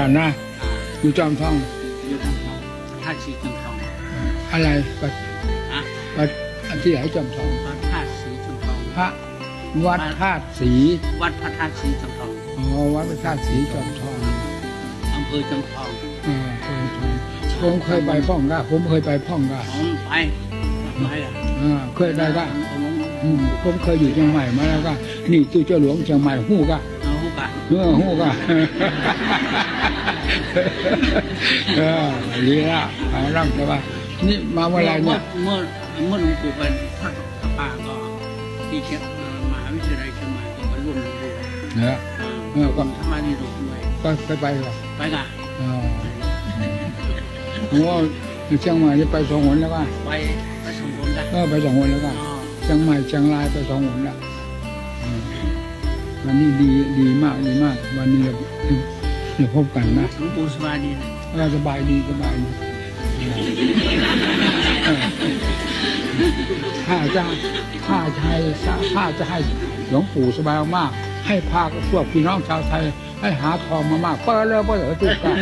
ร้านนะอยู่จอมทองอยู่ทางทองท่าสีจอมทอง อะไรปัดอะปัดอันที่ไหนจอมทองวัดท่าสีจอมทองพระวัดธาตุสี วัดพระธาตุสีจอมทองอ๋อวัดพระธาตุสีจอมทองอำเภอจอมทองอ่าจอมทองผมเคยไปพ่องกาผมเคยไปพ่องกาผมไปไปอะอ่าเคยได้ก็ผมอืมผมเคยอยู่เชียงใหม่มาแล้วก็นี่ตู้เจ้าหลวงเชียงใหม่หู้ก็เอาหูกะ เออหู้ก็เออดีละไปร่ำแต่ว่า นี่มาเมื่อไหรเนี่ยเมื่อเมื่อหลวงปู่เป็นทอดกับป้าก็ที่เชียงมหาวิทยาลัยเชียงใหม่ก็ไปร่วมหลวงปู่เนอะเออก็ทำมาดีดูด้วยก็ไปไปหรอไปกะอ๋อผมว่าเชียงใหม่นี่ไปสองหนแล้วก็ไปไปสมบูรณ์ได้เออไปสองหนแล้วก็อ๋อเชียงใหม่เชียงรายไปสองหนแล้วอืม วันนี้ดีดีมากดีมาก วันนี้เราเราพบกันนะหลวงปู่สบายดีนะเราสบายดีสบายดีเออถ้าจะถ้าจะให้ถ้าจะให้หลวงปู่สบายมากๆให้พากับพวกพี่น้องชาวไทย ให้หาทองมามากเปิดเลยเปิดเลยทุกการ